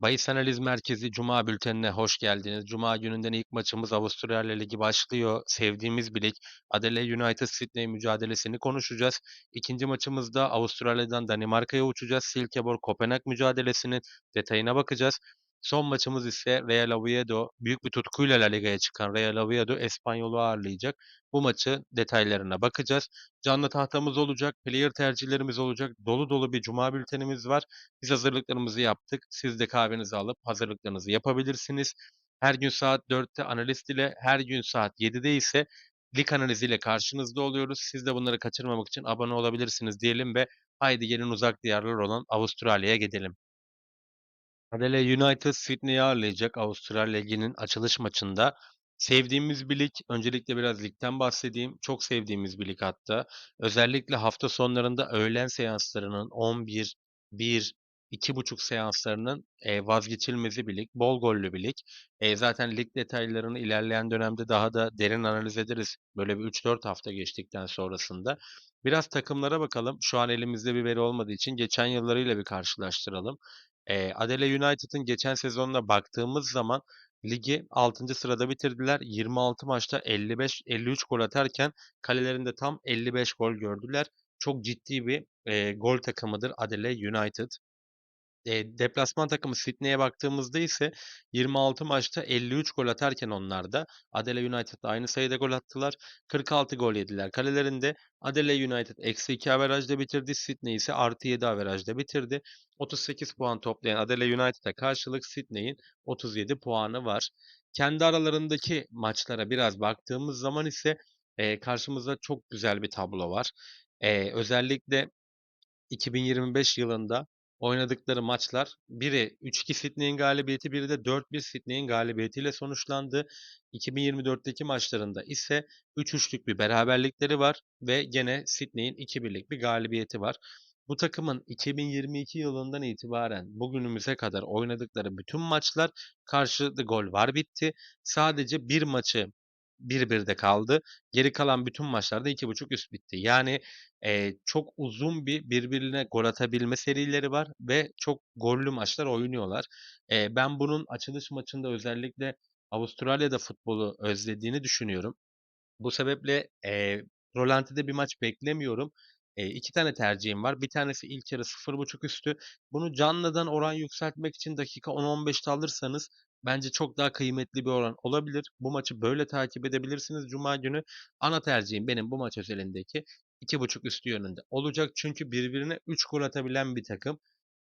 Bahis Analiz Merkezi Cuma bültenine hoş geldiniz. Cuma gününden ilk maçımız Avustralya Ligi başlıyor. Sevdiğimiz bir lig. Adelaide United Sydney mücadelesini konuşacağız. İkinci maçımızda Avustralya'dan Danimarka'ya uçacağız. Silkeborg Kopenhag mücadelesinin detayına bakacağız. Son maçımız ise Real Oviedo. Büyük bir tutkuyla La Liga'ya çıkan Real Oviedo Espanyol'u ağırlayacak. Bu maçı detaylarına bakacağız. Canlı tahtamız olacak, player tercihlerimiz olacak. Dolu dolu bir cuma bültenimiz var. Biz hazırlıklarımızı yaptık. Siz de kahvenizi alıp hazırlıklarınızı yapabilirsiniz. Her gün saat 4'te analist ile, her gün saat 7'de ise lig analiziyle karşınızda oluyoruz. Siz de bunları kaçırmamak için abone olabilirsiniz diyelim ve haydi gelin uzak diyarlar olan Avustralya'ya gidelim. Adelaide United Sydney'i ağırlayacak Avustralya Ligi'nin açılış maçında. Sevdiğimiz bir lig. Öncelikle biraz ligden bahsedeyim. Çok sevdiğimiz bir lig hatta. Özellikle hafta sonlarında öğlen seanslarının 11, 1, 2.30 seanslarının e, vazgeçilmezi bir lig. Bol gollü bir lig. E, zaten lig detaylarını ilerleyen dönemde daha da derin analiz ederiz. Böyle bir 3-4 hafta geçtikten sonrasında. Biraz takımlara bakalım. Şu an elimizde bir veri olmadığı için geçen yıllarıyla bir karşılaştıralım. Eee, Adelaide United'ın geçen sezonuna baktığımız zaman ligi 6. sırada bitirdiler. 26 maçta 55-53 gol atarken kalelerinde tam 55 gol gördüler. Çok ciddi bir eee, gol takımıdır Adelaide United. Eee, deplasman takımı Sydney'e baktığımızda ise 26 maçta 53 gol atarken onlar da Adelaide United'la aynı sayıda gol attılar. 46 gol yediler kalelerinde. Adelaide United eksi 2 averajda bitirdi. Sydney ise artı 7 averajda bitirdi. 38 puan toplayan Adelaide United'a karşılık Sydney'in 37 puanı var. Kendi aralarındaki maçlara biraz baktığımız zaman ise eee, karşımızda çok güzel bir tablo var. Eee, özellikle 2025 yılında oynadıkları maçlar biri 3-2 Sydney'in galibiyeti, biri de 4-1 Sydney'in galibiyetiyle sonuçlandı. 2024'teki maçlarında ise 3-3'lük bir beraberlikleri var ve gene Sydney'in 2-1'lik bir galibiyeti var. Bu takımın 2022 yılından itibaren bugünümüze kadar oynadıkları bütün maçlar karşılıklı gol var bitti. Sadece bir maçı 1-1'de kaldı. Geri kalan bütün maçlarda 2.5 üst bitti. Yani Eee, çok uzun bir birbirine gol atabilme serileri var ve çok gollü maçlar oynuyorlar. Eee, ben bunun açılış maçında özellikle Avustralya'da futbolu özlediğini düşünüyorum. Bu sebeple eee rölantide bir maç beklemiyorum. Eee, 2 tane tercihim var. Bir tanesi ilk yarı 0.5 üstü. Bunu canlıdan oran yükseltmek için dakika 10-15'te alırsanız bence çok daha kıymetli bir oran olabilir. Bu maçı böyle takip edebilirsiniz Cuma günü. Ana tercihim benim bu maç özelindeki 2.5 üstü yönünde olacak. Çünkü birbirine 3 gol atabilen bir takım.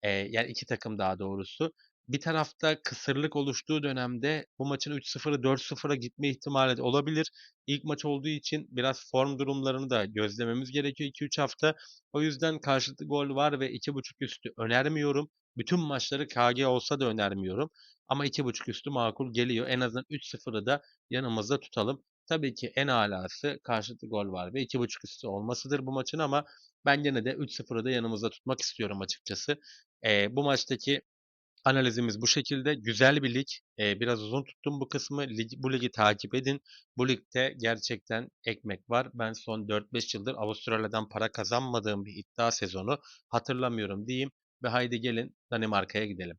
Eee, yani 2 takım daha doğrusu. Bir tarafta kısırlık oluştuğu dönemde bu maçın 3-0'ı 4-0'a gitme ihtimali olabilir. İlk maç olduğu için biraz form durumlarını da gözlememiz gerekiyor 2-3 hafta. O yüzden karşılıklı gol var ve 2.5 üstü önermiyorum. Bütün maçları KG olsa da önermiyorum. Ama 2.5 üstü makul geliyor. En azından 3-0'ı da yanımızda tutalım. Tabii ki en alası karşılıklı gol var ve 2.5 üstü olmasıdır bu maçın ama ben gene de 3-0'ı da yanımızda tutmak istiyorum açıkçası. Eee, bu maçtaki Analizimiz bu şekilde. Güzel bir lig. Eee, biraz uzun tuttum bu kısmı. Lig, bu ligi takip edin. Bu ligde gerçekten ekmek var. Ben son 4-5 yıldır Avustralya'dan para kazanmadığım bir iddia sezonu hatırlamıyorum diyeyim. Ve haydi gelin Danimarka'ya gidelim.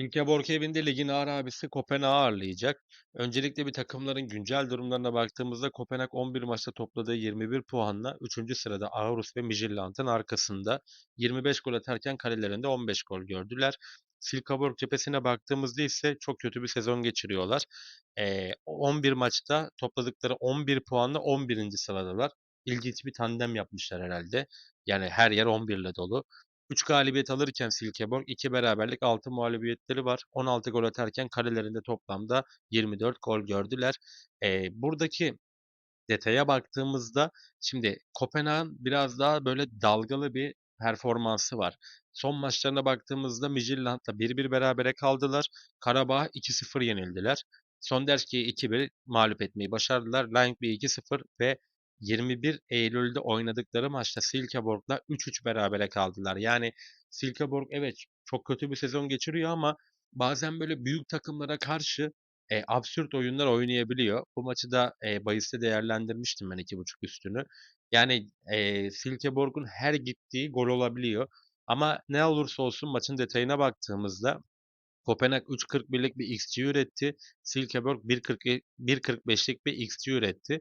Silkeborg evinde ligin ağır abisi Kopenhag'ı ağırlayacak. Öncelikle bir takımların güncel durumlarına baktığımızda Kopenhag 11 maçta topladığı 21 puanla 3. sırada Aarhus ve Midtjylland'ın arkasında 25 gol atarken kalelerinde 15 gol gördüler. Silkeborg cephesine baktığımızda ise çok kötü bir sezon geçiriyorlar. Ee, 11 maçta topladıkları 11 puanla 11. sıradalar. İlginç bir tandem yapmışlar herhalde. Yani her yer 11 ile dolu. 3 galibiyet alırken Silkeborg 2 beraberlik 6 mağlubiyetleri var. 16 gol atarken kalelerinde toplamda 24 gol gördüler. Eee, buradaki detaya baktığımızda şimdi Kopenhag'ın biraz daha böyle dalgalı bir performansı var. Son maçlarına baktığımızda Midtjylland'la 1-1 berabere kaldılar. Karabağ 2-0 yenildiler. Sonderski'yi 2-1 mağlup etmeyi başardılar. Lyngby 2-0 ve 21 Eylül'de oynadıkları maçta Silkeborg'la 3-3 berabere kaldılar. Yani Silkeborg evet çok kötü bir sezon geçiriyor ama bazen böyle büyük takımlara karşı e, absürt oyunlar oynayabiliyor. Bu maçı da e, bahiste değerlendirmiştim ben 2.5 üstünü. Yani e, Silkeborg'un her gittiği gol olabiliyor. Ama ne olursa olsun maçın detayına baktığımızda Kopenhag 3.41'lik bir XG üretti. Silkeborg 1.40 1.45'lik bir XG üretti.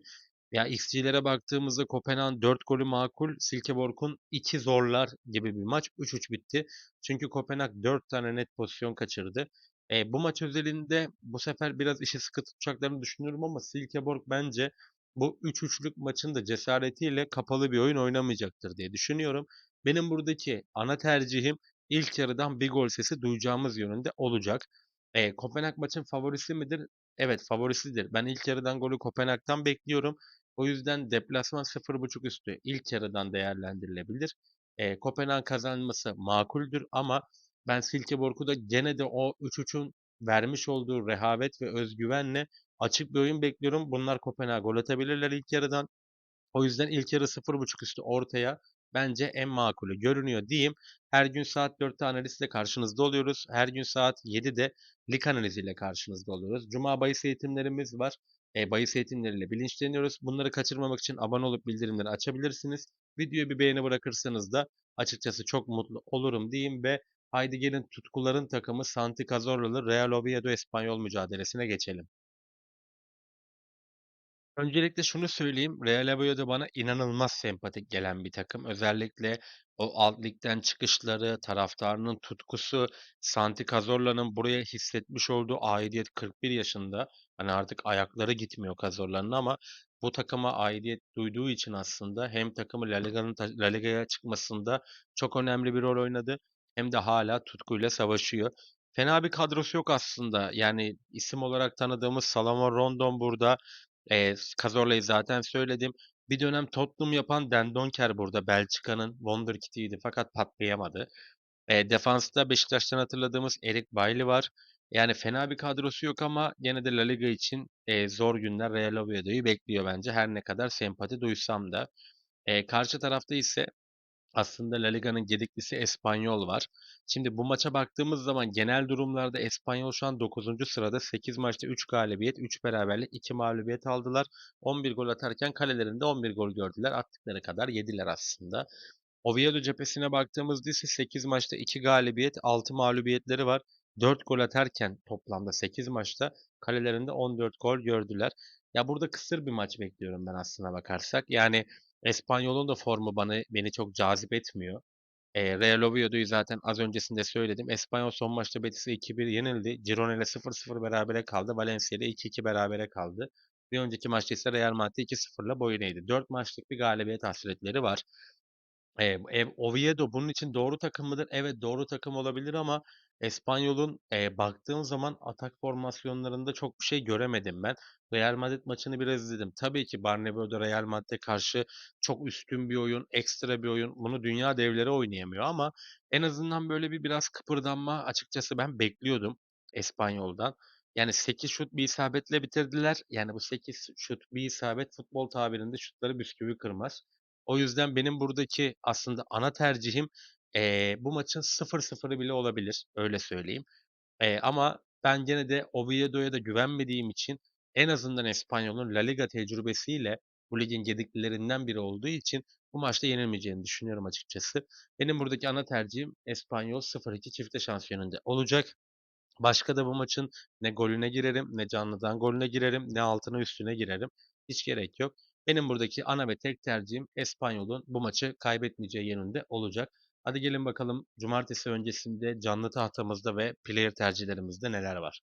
Ya XG'lere baktığımızda Kopenhag'ın 4 golü makul, Silkeborg'un 2 zorlar gibi bir maç. 3-3 bitti. Çünkü Kopenhag 4 tane net pozisyon kaçırdı. E, bu maç özelinde bu sefer biraz işi sıkı tutacaklarını düşünüyorum ama Silkeborg bence bu 3-3'lük maçın da cesaretiyle kapalı bir oyun oynamayacaktır diye düşünüyorum. Benim buradaki ana tercihim ilk yarıdan bir gol sesi duyacağımız yönünde olacak. E, Kopenhag maçın favorisi midir? Evet favorisidir. Ben ilk yarıdan golü Kopenhag'dan bekliyorum. O yüzden deplasman 0.5 üstü ilk yarıdan değerlendirilebilir. E, Kopenhag kazanması makuldür ama ben Silkeborg'u da gene de o 3-3'ün vermiş olduğu rehavet ve özgüvenle açık bir oyun bekliyorum. Bunlar Kopenhag gol atabilirler ilk yarıdan. O yüzden ilk yarı 0.5 üstü ortaya bence en makulü görünüyor diyeyim. Her gün saat 4'te analizle karşınızda oluyoruz. Her gün saat 7'de lig analiziyle karşınızda oluyoruz. Cuma bahis eğitimlerimiz var. E, bahis eğitimleriyle bilinçleniyoruz. Bunları kaçırmamak için abone olup bildirimleri açabilirsiniz. Videoyu bir beğeni bırakırsanız da açıkçası çok mutlu olurum diyeyim ve haydi gelin tutkuların takımı Santi Cazorlalı Real Oviedo Espanyol mücadelesine geçelim. Öncelikle şunu söyleyeyim. Real Oviedo bana inanılmaz sempatik gelen bir takım. Özellikle o alt ligden çıkışları, taraftarının tutkusu, Santi Cazorla'nın buraya hissetmiş olduğu aidiyet 41 yaşında. Hani artık ayakları gitmiyor Cazorla'nın ama bu takıma aidiyet duyduğu için aslında hem takımı La Liga'nın La Liga'ya çıkmasında çok önemli bir rol oynadı hem de hala tutkuyla savaşıyor. Fena bir kadrosu yok aslında. Yani isim olarak tanıdığımız Salomon Rondon burada. E, Cazorla'yı zaten söyledim. Bir dönem Tottenham yapan Den Donker burada Belçika'nın wonderkid'iydi fakat patlayamadı. E, defansta Beşiktaş'tan hatırladığımız Eric Bailly var. Yani fena bir kadrosu yok ama gene de La Liga için e, zor günler Real Oviedo'yu bekliyor bence. Her ne kadar sempati duysam da. E, karşı tarafta ise aslında La Liga'nın gediklisi Espanyol var. Şimdi bu maça baktığımız zaman genel durumlarda Espanyol şu an 9. sırada 8 maçta 3 galibiyet, 3 beraberlik, 2 mağlubiyet aldılar. 11 gol atarken kalelerinde 11 gol gördüler. Attıkları kadar yediler aslında. Oviedo cephesine baktığımızda ise 8 maçta 2 galibiyet, 6 mağlubiyetleri var. 4 gol atarken toplamda 8 maçta kalelerinde 14 gol gördüler. Ya burada kısır bir maç bekliyorum ben aslına bakarsak. Yani Espanyol'un da formu bana beni çok cazip etmiyor. E, Real Oviedo'yu zaten az öncesinde söyledim. Espanyol son maçta Betis'e 2-1 yenildi. Girona ile 0-0 berabere kaldı. Valencia ile 2-2 berabere kaldı. Bir önceki maçta ise Real Madrid 2-0'la boyun eğdi. 4 maçlık bir galibiyet hasretleri var. E, Oviedo bunun için doğru takım mıdır? Evet doğru takım olabilir ama Espanyol'un e, baktığım zaman atak formasyonlarında çok bir şey göremedim ben. Real Madrid maçını biraz izledim. Tabii ki Bernabeu'da Real Madrid'e karşı çok üstün bir oyun, ekstra bir oyun. Bunu dünya devleri oynayamıyor ama en azından böyle bir biraz kıpırdanma açıkçası ben bekliyordum Espanyol'dan. Yani 8 şut bir isabetle bitirdiler. Yani bu 8 şut bir isabet futbol tabirinde şutları bisküvi kırmaz. O yüzden benim buradaki aslında ana tercihim eee, bu maçın 0-0'ı bile olabilir. Öyle söyleyeyim. Eee, ama ben gene de Oviedo'ya da güvenmediğim için en azından Espanyol'un La Liga tecrübesiyle bu ligin gediklilerinden biri olduğu için bu maçta yenilmeyeceğini düşünüyorum açıkçası. Benim buradaki ana tercihim Espanyol 0-2 çifte şans yönünde olacak. Başka da bu maçın ne golüne girerim, ne canlıdan golüne girerim, ne altına üstüne girerim. Hiç gerek yok. Benim buradaki ana ve tek tercihim Espanyol'un bu maçı kaybetmeyeceği yönünde olacak. Hadi gelin bakalım cumartesi öncesinde canlı tahtamızda ve player tercihlerimizde neler var.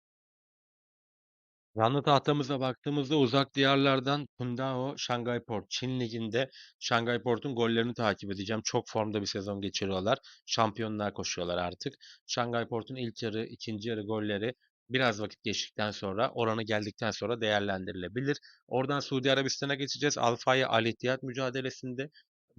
Canlı tahtamıza baktığımızda uzak diyarlardan Qingdao Shanghai Port Çin Ligi'nde Shanghai Port'un gollerini takip edeceğim. Çok formda bir sezon geçiriyorlar. Şampiyonluğa koşuyorlar artık. Shanghai Port'un ilk yarı, ikinci yarı golleri biraz vakit geçtikten sonra, oranı geldikten sonra değerlendirilebilir. Oradan Suudi Arabistan'a geçeceğiz. Al-Faya Al Ittihad mücadelesinde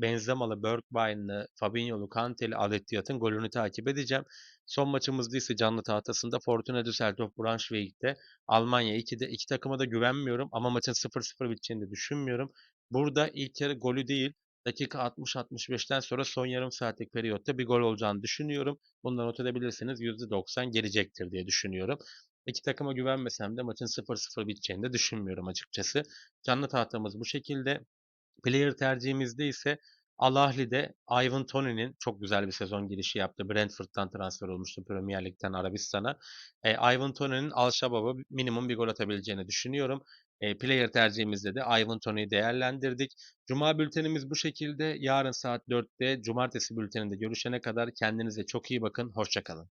Benzemalı, Bergwijn'lı, Fabinho'lu, Kante'li Al Ittihad'ın golünü takip edeceğim. Son maçımızda ise canlı tahtasında Fortuna Düsseldorf Braunschweig'de Almanya 2'de iki takıma da güvenmiyorum ama maçın 0-0 biteceğini de düşünmüyorum. Burada ilk yarı golü değil dakika 60-65'ten sonra son yarım saatlik periyotta bir gol olacağını düşünüyorum. Bundan not edebilirseniz %90 gelecektir diye düşünüyorum. İki takıma güvenmesem de maçın 0-0 biteceğini de düşünmüyorum açıkçası. Canlı tahtamız bu şekilde. Player tercihimizde ise Al Ahly'de Ivan Toney'nin çok güzel bir sezon girişi yaptı. Brentford'dan transfer olmuştu Premier Lig'den Arabistan'a. E, Ivan Toney'nin Al Shabab'a minimum bir gol atabileceğini düşünüyorum. E, player tercihimizde de Ivan Toney'i değerlendirdik. Cuma bültenimiz bu şekilde. Yarın saat 4'te Cumartesi bülteninde görüşene kadar kendinize çok iyi bakın. Hoşçakalın.